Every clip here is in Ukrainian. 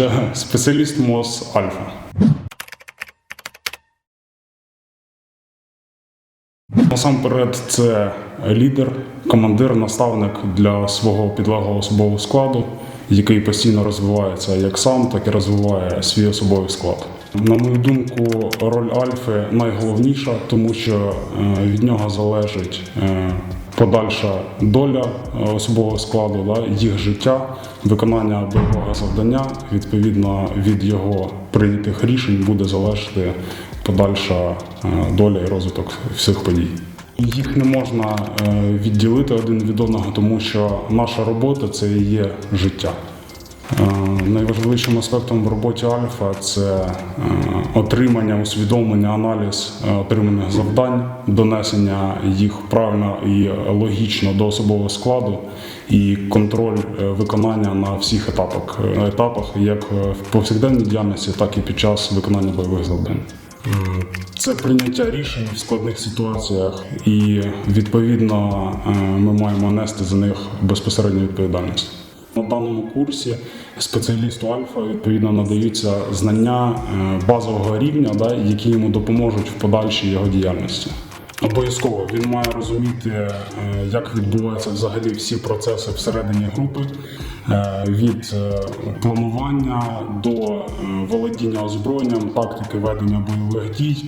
Да, спеціаліст МОЗ Альфа. Насамперед, це лідер, командир, наставник для свого підлеглого особового складу, який постійно розвивається як сам, так і розвиває свій особовий склад. На мою думку, роль Альфи найголовніша, тому що е, від нього залежить е, подальша доля е, особового складу, да, їх життя, виконання бойового завдання. Відповідно від його прийнятих рішень буде залежати подальша е, доля і розвиток всіх подій. Їх не можна е, відділити один від одного, тому що наша робота це і є життя. Е, Найважливішим аспектом в роботі Альфа це е, отримання, усвідомлення, аналіз е, отриманих завдань, донесення їх правильно і логічно до особового складу і контроль виконання на всіх етапах, етапах як в повсякденній діяльності, так і під час виконання бойових завдань. Це прийняття рішень в складних ситуаціях, і відповідно ми маємо нести за них безпосередню відповідальність. На даному курсі спеціалісту Альфа відповідно надаються знання е, базового рівня, да, які йому допоможуть в подальшій його діяльності. Обов'язково він має розуміти, е, як відбуваються взагалі всі процеси всередині групи, е, від планування до володіння озброєнням, тактики ведення бойових дій,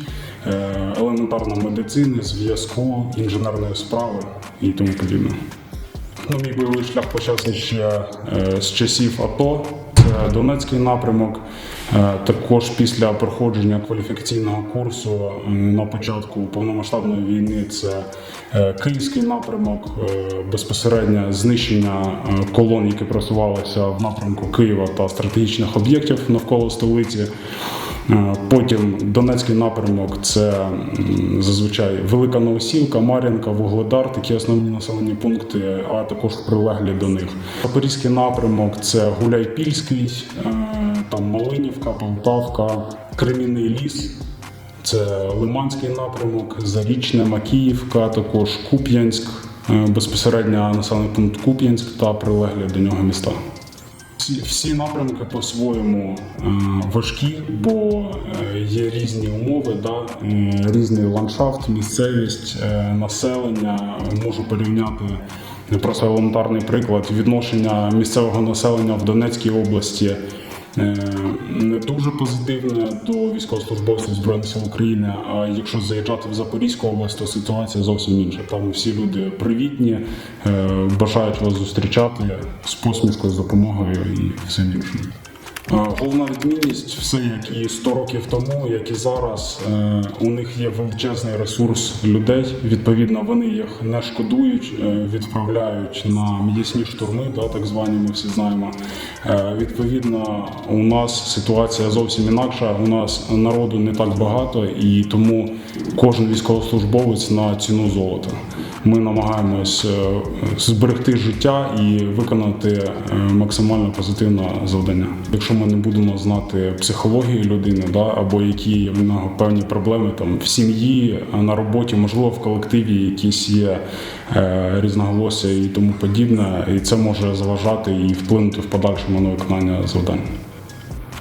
е, елементарно медицини, зв'язку, інженерної справи і тому подібне. Ну, мій бойовий шлях почався ще е, з часів АТО. Це Донецький напрямок. Е, також після проходження кваліфікаційного курсу на початку повномасштабної війни це е, Київський напрямок, безпосереднє знищення колон, які просувалися в напрямку Києва та стратегічних об'єктів навколо столиці. Е, Потім Донецький напрямок це зазвичай Велика Новосілка, Мар'їнка, Вугледар, такі основні населені пункти, а також прилеглі до них. Запорізький напрямок це Гуляйпільський, е, там Малинівка, Полтавка, Кремінний ліс. Це Лиманський напрямок, Зарічне, Макіївка, також Куп'янськ, е, безпосередньо населений пункт Куп'янськ та прилеглі до нього міста. Всі, всі напрямки по-своєму е, важкі, бо е, є різні умови, да? е, різний ландшафт, місцевість, населення. Можу порівняти просто елементарний приклад відношення місцевого населення в Донецькій області. Е, Не дуже позитивне до військовослужбовців Збройних сил України. А якщо заїжджати в Запорізьку область, то ситуація зовсім інша. Там всі люди привітні, е, бажають вас зустрічати з посмішкою, з допомогою і всім іншим. Е, Головна відмінність, все як і 100 років тому, як і зараз, е, у них є величезний ресурс людей. Відповідно, вони їх не шкодують, е, відправляють на м'ясні штурми, да, так звані, ми всі знаємо. Відповідно, у нас ситуація зовсім інакша. У нас народу не так багато, і тому кожен військовослужбовець на ціну золота. Ми намагаємось е, зберегти життя і виконати е, максимально позитивне завдання. Якщо ми не будемо знати психологію людини, да, або які в нього певні проблеми там в сім'ї, на роботі, можливо, в колективі якісь є е, різноголосся і тому подібне, і це може заважати і вплинути в подальшому на виконання завдань.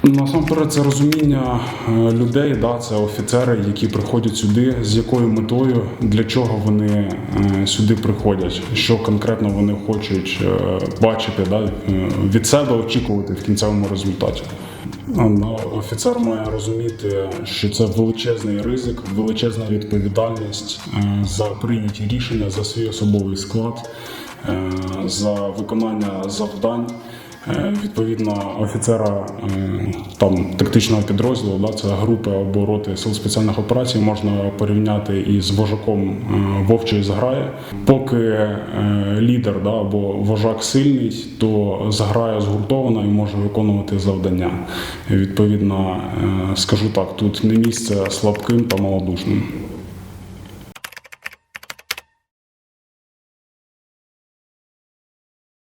Насамперед, це розуміння е, людей, да, це офіцери, які приходять сюди, з якою метою, для чого вони е, сюди приходять, що конкретно вони хочуть е, бачити, да, від себе очікувати в кінцевому результаті. Ну, Офіцер має розуміти, що це величезний ризик, величезна відповідальність за прийняті рішення, за свій особовий склад, за виконання завдань. Е, Відповідно, офіцера е, там тактичного підрозділу, да, це групи або роти сил спеціальних операцій, можна порівняти із вожаком е, вовчої зграї. Поки лідер да, або вожак сильний, то зграя згуртована і може виконувати завдання. Відповідно, скажу так, тут не місце слабким та малодушним.